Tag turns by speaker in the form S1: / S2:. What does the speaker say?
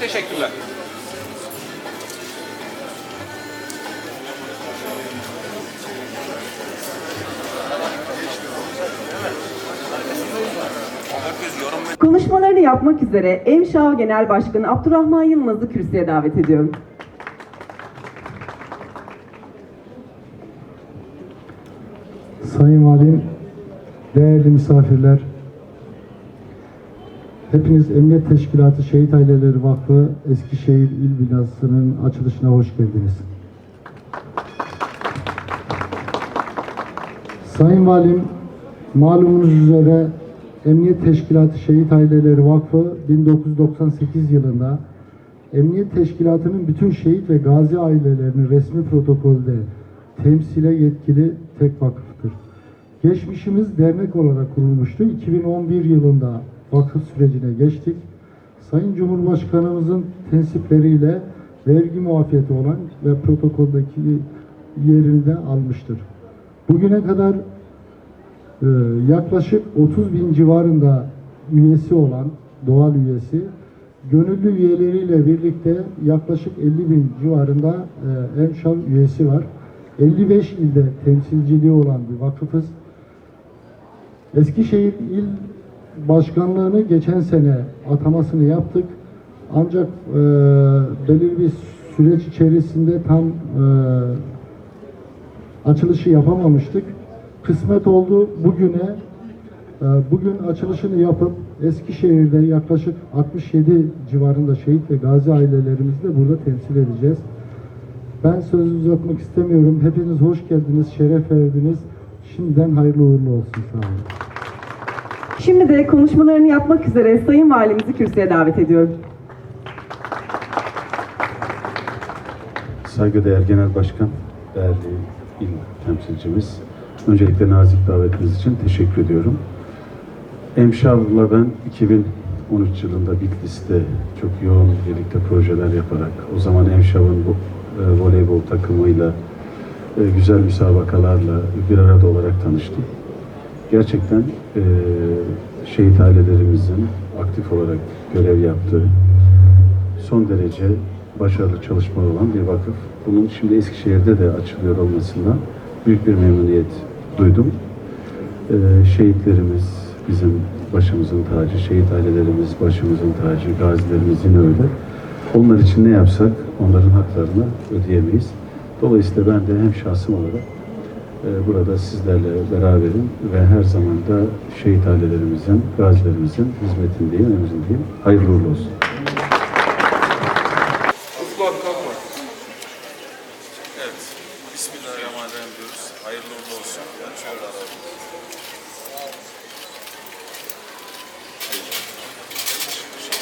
S1: teşekkürler.
S2: Konuşmalarını yapmak üzere Emşa Genel Başkanı Abdurrahman Yılmaz'ı kürsüye davet ediyorum.
S3: Sayın Valim, değerli misafirler, hepiniz Emniyet Teşkilatı Şehit Aileleri Vakfı Eskişehir İl Binası'nın açılışına hoş geldiniz. Sayın Valim, malumunuz üzere Emniyet Teşkilatı Şehit Aileleri Vakfı 1998 yılında Emniyet Teşkilatı'nın bütün şehit ve gazi ailelerini resmi protokolde temsile yetkili tek vakıftır. Geçmişimiz dernek olarak kurulmuştu. 2011 yılında vakıf sürecine geçtik. Sayın Cumhurbaşkanımızın tensipleriyle vergi muafiyeti olan ve protokoldeki yerini de almıştır. Bugüne kadar ee, yaklaşık 30 bin civarında üyesi olan doğal üyesi gönüllü üyeleriyle birlikte yaklaşık 50 bin civarında e, Emşav üyesi var. 55 ilde temsilciliği olan bir vakıfız. Eskişehir İl Başkanlığı'nı geçen sene atamasını yaptık. Ancak e, belirli bir süreç içerisinde tam e, açılışı yapamamıştık. Kısmet oldu bugüne. e, Bugün açılışını yapıp Eskişehir'de yaklaşık 67 civarında şehit ve gazi ailelerimizi de burada temsil edeceğiz. Ben sözü uzatmak istemiyorum. Hepiniz hoş geldiniz, şeref verdiniz. Şimdiden hayırlı uğurlu olsun. Sağ olun.
S2: Şimdi de konuşmalarını yapmak üzere Sayın Valimizi kürsüye davet ediyorum.
S4: Saygıdeğer Genel Başkan, değerli il temsilcimiz, öncelikle nazik davetiniz için teşekkür ediyorum. Emşav'la ben 2013 yılında Bitlis'te çok yoğun birlikte projeler yaparak, o zaman Emşav'ın e, voleybol takımıyla e, güzel müsabakalarla bir arada olarak tanıştım. Gerçekten e, şehit ailelerimizin aktif olarak görev yaptığı, son derece başarılı çalışmalar olan bir vakıf. Bunun şimdi Eskişehir'de de açılıyor olmasından büyük bir memnuniyet duydum. Ee, şehitlerimiz bizim başımızın tacı, şehit ailelerimiz başımızın tacı, gazilerimiz yine öyle. Onlar için ne yapsak onların haklarını ödeyemeyiz. Dolayısıyla ben de hem şahsım olarak e, burada sizlerle beraberim ve her zaman da şehit ailelerimizin, gazilerimizin hizmetindeyim, emrindeyim. Hayırlı uğurlu olsun.
S1: Evet. Bismillahirrahmanirrahim diyoruz. Hayırlı uğurlu olsun.